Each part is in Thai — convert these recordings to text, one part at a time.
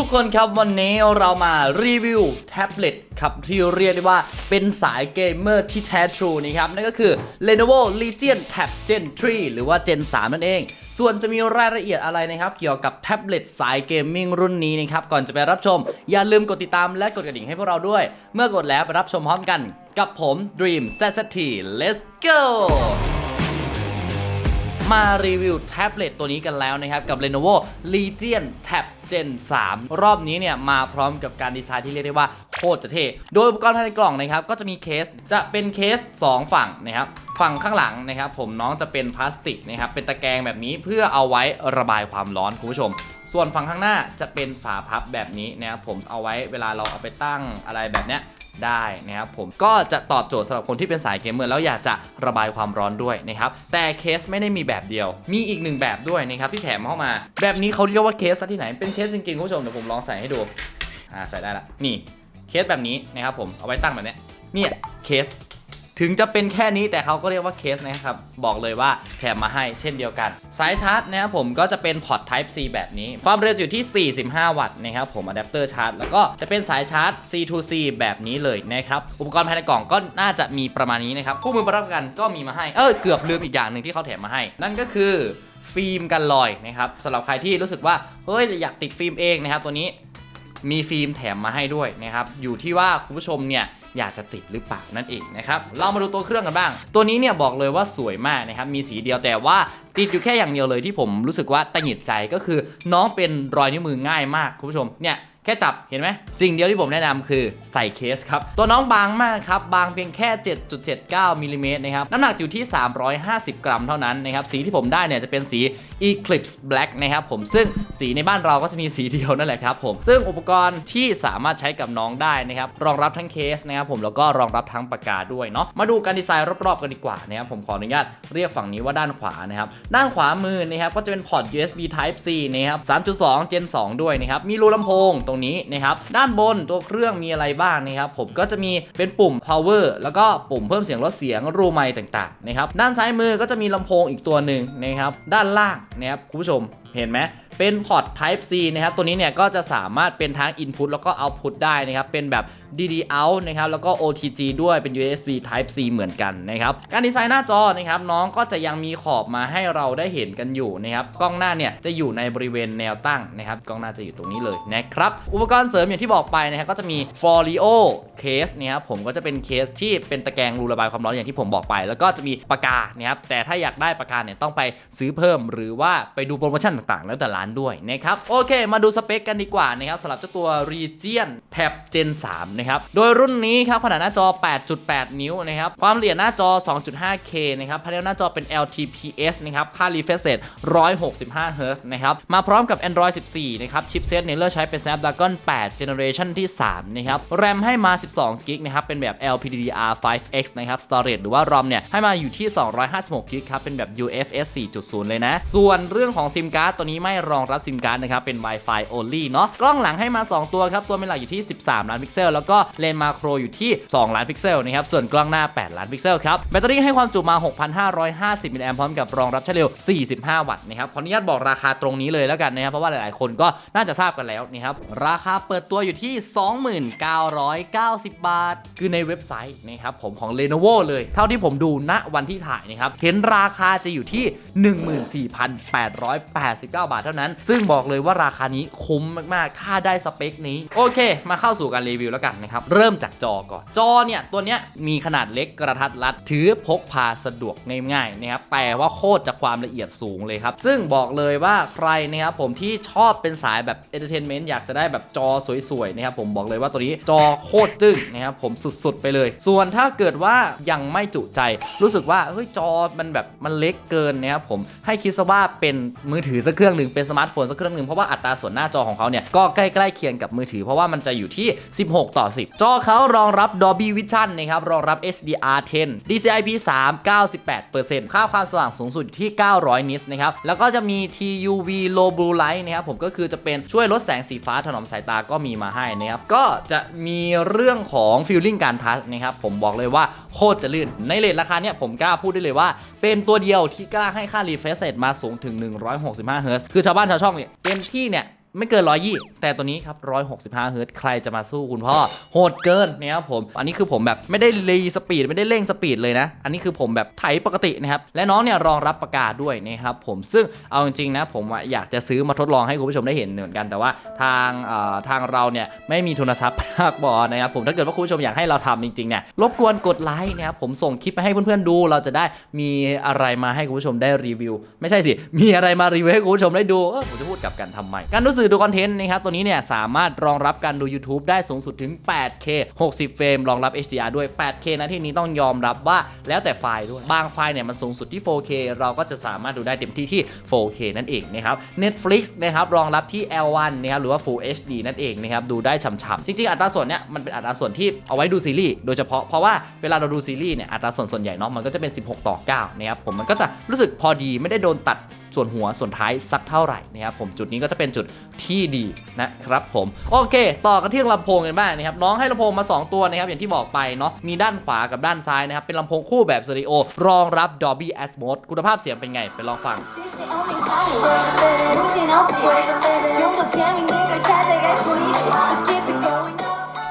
ทุกคนครับวันนี้เรามารีวิวแท็บเล็ตครับที่เรียกได้ว่าเป็นสายเกมเมอร์ที่แท้ทรูนะครับนั่นก็คือ Lenovo Legion Tab Gen 3 หรือว่า Gen 3 นั่นเอง ส่วนจะมีรายละเอียดอะไรนะครับ เกี่ยวกับแท็บเล็ตสายเกมมิ่งรุ่นนี้นะครับ ก่อนจะไปรับชม อย่าลืมกดติดตามและกดกระดิ่งให้พวกเราด้วย เมื่อกดแล้วไปรับชมพร้อมกัน กับผม Dream z z t Let's go มารีวิวแท็บเล็ตตัวนี้กันแล้วนะครับกับ Lenovo Legion Tab Gen 3 รอบนี้เนี่ยมาพร้อมกับการดีไซน์ที่เรียกได้ว่า โคตรจะเท่โดยอุปกรณ์ภายในกล่องนะครับก็จะมีเคสจะเป็นเคส 2 ฝั่งนะครับฝั่งข้างหลังนะครับผมน้องจะเป็นพลาสติกนะครับเป็นตะแกรงแบบนี้เพื่อเอาไว้ระบายความร้อนคุณผู้ชม ส่วนฝั่งข้างหน้าจะเป็นฝาพับแบบนี้นะครับผมเอาไว้เวลาเราเอาไปตั้งอะไรแบบเนี้ยได้นะครับผมก็จะตอบโจทย์สำหรับคนที่เป็นสายเกมเมอร์แล้วอยากจะระบายความร้อนด้วยนะครับแต่เคสไม่ได้มีแบบเดียว มีอีกหนึ่งแบบด้วยนะครับที่แถมเข้ามา แบบนี้เขาเรียกว่าเคสที่ไหนเป็นเคสจริงๆคุณผู้ชมเดี๋ยวผมลองใส่ให้ดูอ่าใส่ได้ละนี่ เคสแบบนี้นะครับผมเอาไว้ตั้งแบบนี้เนี่ยเคสถึงจะเป็นแค่นี้แต่เขาก็เรียกว่าเคสนะครับ บอกเลยว่าแถมมาให้เช่นเดียวกัน สายชาร์จนะครับผมก็จะเป็นพอร์ต Type C แบบนี้ ความเร็วอยู่ที่ 45 วัตต์นะครับผมอะแดปเตอร์ชาร์จแล้วก็จะเป็นสายชาร์จ C to C แบบนี้เลยนะครับ อุปกรณ์ภายในกล่องก็น่าจะมีประมาณนี้นะครับคู่มือประกันก็มีมาให้เออเกือบลืมอีกอย่างหนึ่งที่เขาแถมมาให้ นั่นก็คือฟิล์มกันรอยนะครับสำหรับใครที่รู้สึกว่าเฮ้ยอยากติดฟิล์มเองนะครับตัวนี้ มีฟิล์มแถมมาให้ด้วยนะครับอยู่ที่ว่าคุณผู้ชมเนี่ยอยากจะติดหรือเปล่านั่นเองนะครับ เรามาดูตัวเครื่องกันบ้าง ตัวนี้เนี่ยบอกเลยว่าสวยมากนะครับ มีสีเดียวแต่ว่าติดอยู่แค่อย่างเดียวเลยที่ผมรู้สึกว่าตังหงิดใจก็คือน้องเป็นรอยนิ้วมือง่ายมากคุณผู้ชมเนี่ย แค่จับเห็นไหมสิ่งเดียวที่ผมแนะนำคือใส่เคสครับ ตัวน้องบางมากครับ บางเพียงแค่ 7.79มิลลิเมตรนะครับน้ำหนักอยู่ที่ 350 กรัมเท่านั้นนะครับสีที่ผมได้เนี่ยจะเป็นสี Eclipse Black นะครับผมซึ่งสีในบ้านเราก็จะมีสีเดียวนั่นแหละครับผมซึ่งอุปกรณ์ที่สามารถใช้กับน้องได้นะครับรองรับทั้งเคสนะครับผมแล้วก็รองรับทั้งปากกาด้วยเนาะมาดูการดีไซน์รอบๆกันดีกว่านะครับผมขออนุญาตเรียกฝั่งนี้ว่าด้านขวานะครับด้านขวามือนะครับก็จะเป็นพอร์ต USB Type C นะครับ3.2 Gen 2 ด้วยนะครับมีรูลำโพงตรงนี้นะครับ ด้านบนตัวเครื่องมีอะไรบ้างนะครับ ผมก็จะมีเป็นปุ่ม power แล้วก็ปุ่มเพิ่มเสียงลดเสียงรูไมค์ต่างๆนะครับ ด้านซ้ายมือก็จะมีลำโพงอีกตัวหนึ่งนะครับ ด้านล่างนะครับคุณผู้ชม เห็นไหมเป็นพอร์ต Type C นะครับ ตัวนี้เนี่ยก็จะสามารถเป็นทั้ง Input แล้วก็ Output ได้นะครับ เป็นแบบ DD out นะครับ แล้วก็ OTG ด้วยเป็น USB Type C เหมือนกันนะครับ การดีไซน์หน้าจอนะครับน้องก็จะยังมีขอบมาให้เราได้เห็นกันอยู่นะครับ กล้องหน้าเนี่ยจะอยู่ในบริเวณแนวตั้งนะครับ กล้องหน้าจะอยู่ตรงนี้เลยนะครับ อุปกรณ์เสริมอย่างที่บอกไปนะครับก็จะมี Folio case นะครับผมก็จะเป็นเคสที่เป็นตะแกรงรูระบายความร้อนอย่างที่ผมบอกไป แล้วก็จะมีปากกานะครับแต่ถ้าอยากได้ปากกาเนี่ยต้องไปซื้อเพิ่ม หรือว่าไปดูโปรโมชั่นต่างๆ แล้วแต่ร้านด้วยนะครับโอเค มาดูสเปคกันดีกว่านะครับสำหรับเจ้าตัว Region Tab Gen 3นะครับโดยรุ่นนี้ครับขนาดหน้าจอ 8.8 นิ้วนะครับความละเอียดหน้าจอ 2.5K นะครับพาเนลหน้าจอเป็น LTPS นะครับค่า refresh rate 165 Hz นะครับมาพร้อมกับ Android 14 นะครับชิปเซตเนี่ยเลือกใช้เป็น Snapdragon 8 Generation ที่ 3 นะครับแรมให้มา 12 g b นะครับเป็นแบบ LPDDR5X นะครับ Storage หรือว่า ROM เนี่ยให้มาอยู่ที่ 256 g b ครับเป็นแบบ UFS 4.0 เลยนะ ส่วนเรื่องของซิมการ์ดตัวนี้ไม่รองรับซิมการ์ดนะครับเป็น Wi-Fi only เนาะกล้องหลังให้มา 2 ตัวครับ ตัวเป็นหลักอยู่ที่ 13 ล้านพิกเซล แล้วก็เลนส์มาโครอยู่ที่ 2 ล้านพิกเซลนะครับส่วนกล้องหน้า 8 ล้านพิกเซลครับแบตเตอรี่ให้ความจุมา 6,550มิลลิแอมพร้อมกับรองรับเฉลี่ย45 วัตต์นะครับขออนุญาตบอกราคาตรงนี้เลยแล้วกันนะครับเพราะว่าหลายๆ คนก็น่าจะทราบกันแล้วนะครับราคาเปิดตัวอยู่ที่ 2990 บาท คือในเว็บไซต์นะครับผมของ Lenovo เลยเท่าที่ผมดูณวันที่ถ่ายนะครับเห็นราคาจะอยู่ที่ 14,880 189 บาทเท่านั้น ซึ่งบอกเลยว่าราคานี้คุ้มมากๆ ถ้าได้สเปคนี้ โอเค มาเข้าสู่การรีวิวแล้วกันนะครับ เริ่มจากจอก่อน จอเนี่ย ตัวเนี้ยมีขนาดเล็กกระทัดรัด ถือพกพาสะดวกง่ายๆนะครับ แต่ว่าโคตรจะความละเอียดสูงเลยครับ ซึ่งบอกเลยว่าใครนะครับผมที่ชอบเป็นสายแบบเอนเตอร์เทนเมนต์อยากจะได้แบบจอสวยๆนะครับผมบอกเลยว่าตัวนี้จอโคตรจึ้งนะครับผมสุดๆไปเลย ส่วนถ้าเกิดว่ายังไม่จุใจ รู้สึกว่าเฮ้ยจอมันแบบมันเล็กเกินนะครับผมให้คิดซะว่าเป็นมือถือสักเครื่องหนึ่งเป็นสมาร์ทโฟนสักเครื่องหนึ่งเพราะว่าอัตราส่วนหน้าจอของเขาเนี่ยก็ใกล้ๆเคียงกับมือถือ เพราะว่ามันจะอยู่ที่ 16 ต่อ 10 จอเขารองรับ Dolby Vision นะครับรองรับ HDR10 DCI-P3 98%ค่าความสว่างสูงสุดอยู่ที่ 900นิตส์นะครับแล้วก็จะมี TUV Low Blue Light นะครับผมก็คือจะเป็นช่วยลดแสงสีฟ้าถนอมสายตาก็มีมาให้นะครับก็จะมีเรื่องของ feeling การทัชนะครับผมบอกเลยว่าโคตรจะลื่น ในเลทราคาเนี่ยผมกล้าพูดได้เลยว่า เป็นตัวเดียวที่กล้าให้ค่า refresh rate มาสูงถึง 165 Hz คือชาวบ้านชาวช่องเนี่ยเต็มที่เนี่ย ไม่เกิน120แต่ตัวนี้ครับ165เฮิร์ตใครจะมาสู้คุณพ่อ โหดเกินนะครับผม อันนี้คือผมแบบไม่ได้รีสปีดไม่ได้เร่งสปีดเลยนะ อันนี้คือผมแบบไถปกตินะครับ และน้องเนี่ยรองรับประกาศด้วยนะครับผมซึ่งเอาจริงๆนะผมอยากจะซื้อมาทดลองให้คุณผู้ชมได้เห็นเหมือนกันแต่ว่าทางเอ่อทางเราเนี่ยไม่มีทุนทรัพย์มากพอนะครับผมถ้าเกิดว่าคุณผู้ชมอยากให้เราทำจริงๆเนี่ยรบกวนกดไลค์นะครับผมส่งคลิปไปให้เพื่อนๆดู เราจะได้มีอะไรมาให้คุณผู้ชมได้รีวิว ไม่ใช่สิมีอะไรมารีวิวให้คุณผู้ชมได้ดูเออผมจะพูดกับกันทำไมการดูสื่อดูคอนเทนต์นะครับตัวนี้เนี่ยสามารถรองรับการดู YouTube ได้สูงสุดถึง 8K 60 เฟรมรองรับ HDR ด้วย 8K นะที่นี้ต้องยอมรับว่าแล้วแต่ไฟล์ด้วย บางไฟล์เนี่ยมันสูงสุดที่ 4K เราก็จะสามารถดูได้เต็มที่ที่ 4K นั่นเองนะครับ Netflix นะครับรองรับที่ L1 นะครับหรือว่า Full HD นั่นเองนะครับดูได้ฉ่ำๆจริงๆ อัตราส่วนเนี่ยมันเป็นอัตราส่วนที่เอาไว้ดูซีรีส์โดยเฉพาะเพราะว่าเวลาเราดูซีรีส์เนี่ยอัตราส่วนส่วนใหญ่เนาะมันก็จะเป็น 16 ต่อ9นะครับผมมันก็จะรู้สึกพอดีไม่ได้โดนตัด ส่วนหัวส่วนท้ายสักเท่าไหร่นะครับผมจุดนี้ก็จะเป็นจุดที่ดีนะครับผมโอเค ต่อกันที่ลำโพงกันบ้างนะครับน้องให้ลำโพงมา 2 ตัวนะครับอย่างที่บอกไปเนาะมีด้านขวากับด้านซ้ายนะครับเป็นลำโพงคู่แบบสเตอริโอรองรับ Dolby Atmos คุณภาพเสียงเป็นไงไปลองฟัง She's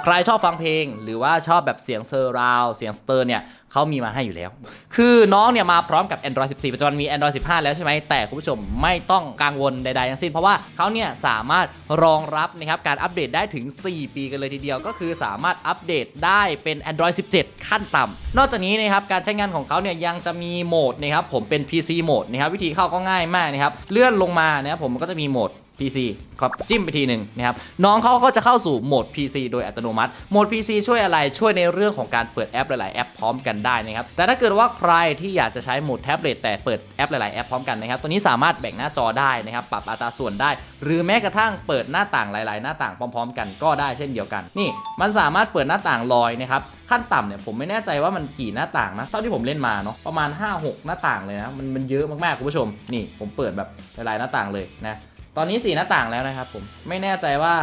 ใครชอบฟังเพลง หรือว่าชอบแบบเสียงเซอร์ราวเสียงสเตอร์เนี่ยเขามีมาให้อยู่แล้ว คือน้องเนี่ยมาพร้อมกับ Android 14 ปัจจุบันมี Android 15 แล้วใช่ไหมแต่คุณผู้ชมไม่ต้องกังวลใดๆทั้งสิ้น เพราะว่าเขาเนี่ยสามารถรองรับนะครับการอัปเดตได้ถึง 4 ปีกันเลยทีเดียว ก็คือสามารถอัปเดตได้เป็น Android 17 ขั้นต่ำนอกจากนี้นะครับการใช้งานของเขาเนี่ยยังจะมีโหมดนะครับผมเป็น PC โหมดนะครับวิธีเข้าก็ง่ายมากนะครับเลื่อนลงมานะครับผมก็จะมีโหมด PC ก็จิ้มไปทีหนึ่งนะครับน้องเขาก็จะเข้าสู่โหมด PC โดยอัตโนมัติโหมด PC ช่วยอะไรช่วยในเรื่องของการเปิดแอปหลาย ๆ แอปพร้อมกันได้นะครับแต่ถ้าเกิดว่าใครที่อยากจะใช้โหมดแท็บเล็ตแต่เปิดแอปหลาย ๆ แอปพร้อมกันนะครับตัวนี้สามารถแบ่งหน้าจอได้นะครับปรับอัตราส่วนได้ หรือแม้กระทั่งเปิดหน้าต่างหลาย ๆ หน้าต่างพร้อม ๆ กันก็ได้เช่นเดียวกัน นี่มันสามารถเปิดหน้าต่างลอยนะครับขั้นต่ำเนี่ยผมไม่แน่ใจว่ามันกี่หน้าต่างนะเท่าที่ผมเล่นมาเนาะประมาณ 5-6 หน้าต่างเลยนะมันมันเยอะมาก ๆ คุณผู้ชม นี่ผมเปิดแบบหลาย ๆ หน้าต่างเลยนะ ตอนนี้4หน้าต่างแล้วนะครับผมไม่แน่ใจว่า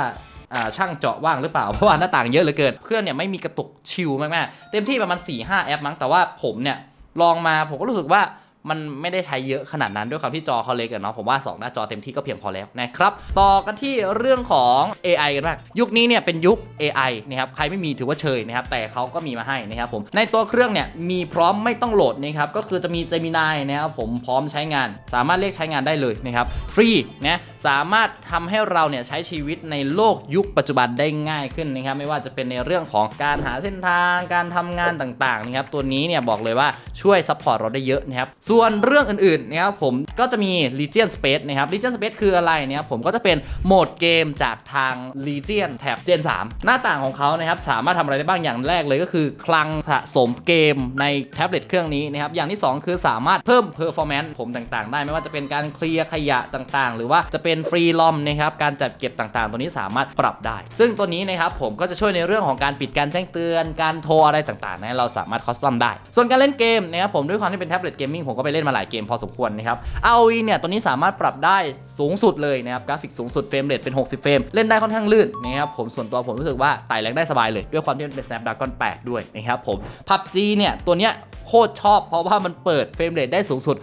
ช่างเจาะว่างหรือเปล่า เพราะว่าหน้าต่างเยอะเหลือเกิน เครื่องเนี่ยไม่มีกระตุกชิลมากๆ เต็มที่ประมาณ4-5แอปมั้งแต่ว่าผมเนี่ยลองมาผมก็รู้สึกว่า มันไม่ได้ใช้เยอะขนาดนั้นด้วยความที่จอเขาเล็กอะเนาะผมว่า 2 หน้าจอเต็มที่ก็เพียงพอแล้วนะครับต่อกันที่เรื่องของ AI กันบ้างยุคนี้เนี่ยเป็นยุค AI นะครับใครไม่มีถือว่าเชยนะครับแต่เขาก็มีมาให้นะครับผมในตัวเครื่องเนี่ยมีพร้อมไม่ต้องโหลดนะครับก็คือจะมี Gemini นะครับผมพร้อมใช้งาน สามารถเรียกใช้งานได้เลยนะครับฟรีนะสามารถทำให้เราเนี่ยใช้ชีวิตในโลกยุคปัจจุบันได้ง่ายขึ้นนะครับไม่ว่าจะเป็นในเรื่องของการหาเส้นทางการทำงานต่างๆนะครับตัวนี้เนี่ยบอกเลยว่าช่วยซัพพอร์ตเราได้เยอะนะครับส่วนเรื่องอื่นๆนะครับผมก็จะมี Legion Space นะครับ Legion Space คืออะไรเนะครับผมก็จะเป็นโหมดเกมจากทาง Legion แถบ Gen 3 หน้าต่างของเขานะครับสามารถทำอะไรได้บ้างอย่างแรกเลยก็คือ คลังสะสมเกมในแท็บเล็ตเครื่องนี้นะครับอย่างที่ 2 คือสามารถเพิ่ม performance ผมต่างๆ ได้ไม่ว่าจะเป็นการเคลียร์ขยะต่างๆ หรือว่าจะเป็นฟรีลอมนะครับการจัดเก็บต่างๆ ตัวนี้สามารถปรับได้ ซึ่งตัวนี้นะครับผมก็จะช่วยในเรื่องของการปิดการแจ้งเตือน การโทรอะไรต่างๆนะเราสามารถคอสตอมได้ ส่วนการเล่นเกมนะครับผมด้วยความที่เป็นแท็บเล็ตเกมมิ่งผมก็ไปเล่นมาหลายเกมพอสมควรนะครับ ROE เนี่ยตัวนี้สามารถปรับได้สูงสุดเลยนะครับกราฟิกสูงสุดเฟรมเรทเป็น 60 เฟรมเล่นได้ค่อนข้างลื่นนะครับผมส่วนตัวผมรู้สึกว่าไต่แรงได้สบายเลยด้วยความที่มันเป็น Snapdragon 8 ด้วยนะครับผม PUBG เนี่ยตัวเนี้ยโคตรชอบเพราะว่ามันเปิดเฟรมเรทได้สูงสุด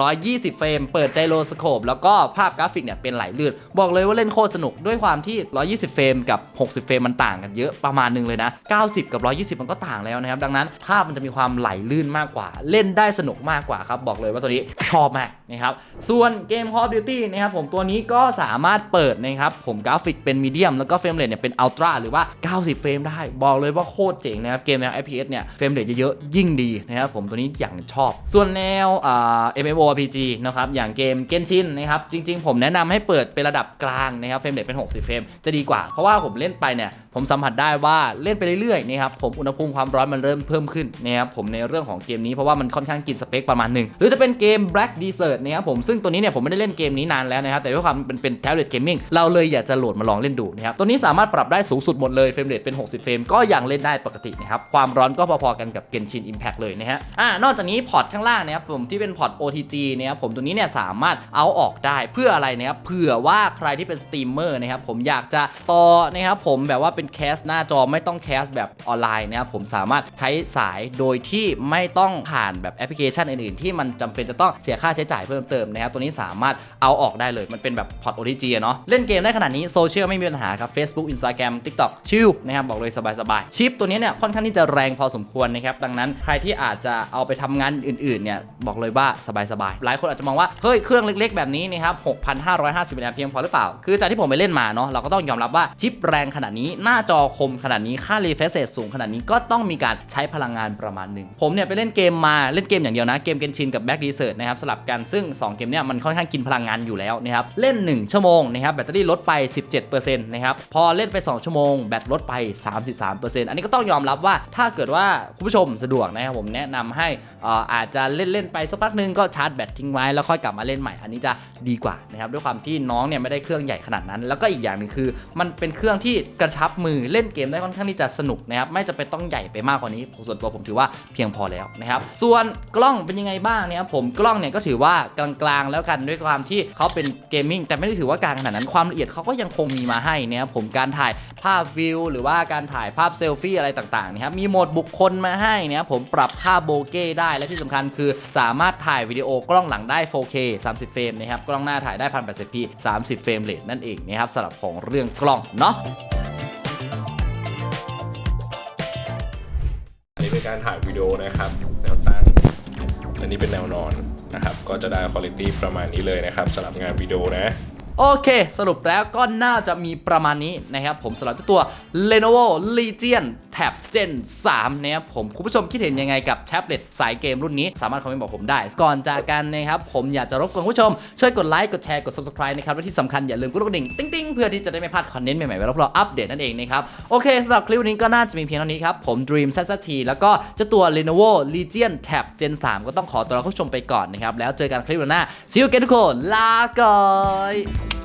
120 เฟรม เปิดไจโรสโคปแล้วก็ภาพกราฟิกเนี่ยเป็นไหลลื่น บอกเลยว่าเล่นโคตรสนุกด้วยความที่ 120 เฟรมกับ 60 เฟรมมันต่างกันเยอะประมาณนึงเลยนะ 90 กับ 120 มันก็ต่างแล้วนะครับ ดังนั้นภาพมันจะมีความไหลลื่นมากกว่า เล่นได้สนุกมากกว่าครับบอกเลยว่าตัวนี้ชอบมากนะครับ ส่วนเกม Call of Duty นะครับผมตัวนี้ก็สามารถเปิดนะครับผมกราฟิกเป็นมีเดียมแล้วก็เฟรมเรทเนี่ยเป็นอัลตร้าหรือว่า 90 เฟรมได้ บอกเลยว่าโคตรเจ๋งนะครับเกมแนว FPS เนี่ยเฟรมเรทเยอะๆยิ่งดีนะครับผมตัวนี้อย่างชอบ ส่วนแนวอ่า MMORPG นะครับอย่างเกมเกนชินนะครับจริง ๆ ผมแนะนำให้เปิดเป็นระดับกลางนะครับเฟรมเรทเป็น 60 เฟรมจะดีกว่าเพราะว่าผมเล่นไปเนี่ยผมสัมผัสได้ว่าเล่นไปเรื่อยๆนะครับผมอุณหภูมิความร้อนมันเริ่มเพิ่มขึ้นนะครับผมในเรื่องของเกมนี้เพราะว่ามันค่อนข้างกินสเปคประมาณหนึ่งหรือจะเป็นเกม Black Desert นะครับผมซึ่งตัวนี้เนี่ยผมไม่ได้เล่นเกมนี้นานแล้วนะครับแต่ด้วยความเป็นเป็นแท็บเล็ตเกมมิ่งเราเลยอยากจะโหลดมาลองเล่นดูนะครับตัวนี้สามารถปรับได้สูงสุดหมดเลยเฟรมเรทเป็น 60 เฟรมก็ยังเล่นได้ปกตินะครับความร้อนก็พอๆกันกับ Genshin Impact เลยนะฮะอ่านอกจากนี้พอร์ตข้างล่างนะครับผมที่เป็นพอร์ต OTG นะครับผมตัวนี้เนี่ยสามารถเอาออกได้เพื่ออะไรนะครับเผื่อว่าใครที่เป็นสตรีมเมอร์นะครับผมอยากจะต่อนะครับผมแบบว่าเปเป็นแคสหน้าจอไม่ต้องแคสแบบออนไลน์นะครับผมสามารถใช้สายโดยที่ไม่ต้องผ่านแบบแอปพลิเคชันอื่นๆ ที่มันจำเป็นจะต้องเสียค่าใช้จ่ายเพิ่มเติมนะครับตัวนี้สามารถเอาออกได้เลยมันเป็นแบบพอร์ต OTG อะเนาะเล่นเกมได้ขนาดนี้โซเชียลไม่มีปัญหาครับ Facebook Instagram TikTok ชิลนะครับบอกเลยสบายๆชิปตัวนี้เนี่ยค่อนข้างที่จะแรงพอสมควรนะครับดังนั้นใครที่อาจจะเอาไปทำงานอื่นๆเนี่ยบอกเลยว่าสบายๆหลายคนอาจจะมองว่าเฮ้ยเครื่องเล็กๆ แบบนี้นะครับ6,550มิลลิแอมเพียงพอหรือเปล่า คือจากที่ผมไปเล่นมาเนาะเราก็ต้องยอมรับว่าชิปแรงขนาดนี้หน้าจอคมขนาดนี้ค่า refresh rate สูงขนาดนี้ก็ต้องมีการใช้พลังงานประมาณหนึ่ง ผมเนี่ยไปเล่นเกมมาเล่นเกมอย่างเดียวนะ เกมเกนชินกับแบ็กดีเซิร์นะครับสลับกันซึ่ง 2 เกมเนี่ยมันค่อนข้างกินพลังงานอยู่แล้วนะครับเล่น 1 ชั่วโมงนะครับแบตเตอรี่ลดไป 17%นะครับพอเล่นไป 2 ชั่วโมงแบตลดไป 33%อันนี้ก็ต้องยอมรับว่าถ้าเกิดว่าคุณผู้ชมสะดวกนะครับผมแนะนำให้อ่ออาจจะเล่นเล่นไปสักพักหนึงก็ชาร์จแบตทิ้งไว้แล้วค่อยกลับมาเล่นใหม่อันนี้จะดีกว่านะครับด้วยความที่น้องเนี่ยไม่ได้เครื่องใหญ่ขนาดนั้น แล้วก็อีกอย่างหนึ่งคือ มันเป็นเครื่องที่กระชับมือเล่นเกมได้ค่อนข้างที่จะสนุกนะครับไม่จำเป็นต้องใหญ่ไปมากกว่านี้ส่วนตัวผมถือว่าเพียงพอแล้วนะครับส่วนกล้องเป็นยังไงบ้างเนี่ยผมกล้องเนี่ยก็ถือว่ากลางๆแล้วกันด้วยความที่เขาเป็นเกมมิ่งแต่ไม่ได้ถือว่ากลางขนาดนั้นความละเอียดเขาก็ยังคงมีมาให้นะครับผมการถ่ายภาพวิว หรือว่าการถ่ายภาพเซลฟี่อะไรต่างๆนะครับมีโหมดบุคคลมาให้นะครับผมปรับค่าโบเก้ได้และที่สำคัญคือสามารถถ่ายวิดีโอกล้องหลังได้ 4K 30 เฟรมนะครับกล้องหน้าถ่ายได้ 1080p 30 เฟรมเรทนั่นเองนะครับสำหรับของเรื่องกล้องเนาะ การถ่ายวิดีโอนะครับ แนวตั้งและนี่เป็นแนวนอนนะครับ ก็จะได้คุณภาพประมาณนี้เลยนะครับสำหรับงานวิดีโอนะโอเค สรุปแล้วก็น่าจะมีประมาณนี้นะครับ ผมสำหรับตัว Lenovo Legion Tab Gen 3นะครับผมคุณผู้ชมคิดเห็นยังไงกับแท็บเล็ตสายเกมรุ่นนี้สามารถคอมเมนต์บอกผมได้ ก่อนจากกันนะครับผมอยากจะรบกวนคุณผู้ชม ช่วยกดไลค์กดแชร์กด subscribe นะครับและที่สำคัญอย่าลืมกดกระดิ่งติ๊งติ๊งๆเพื่อที่จะได้ไม่พลาดคอนเทนต์ใหม่ๆเวลาเราอัปเดตนั่นเองนะครับโอเคสำหรับคลิปวันนี้ก็น่าจะมีเพียงเท่านี้ครับผม Dream s t แล้วก็เจ้าตัว Lenovo Legion Tab Gen 3 ก็ต้องขอตัวลาคุณผู้ชมไปก่อนนะครับแล้วเจอกันคลิปหน้า See you again ทุกคนลาก่อย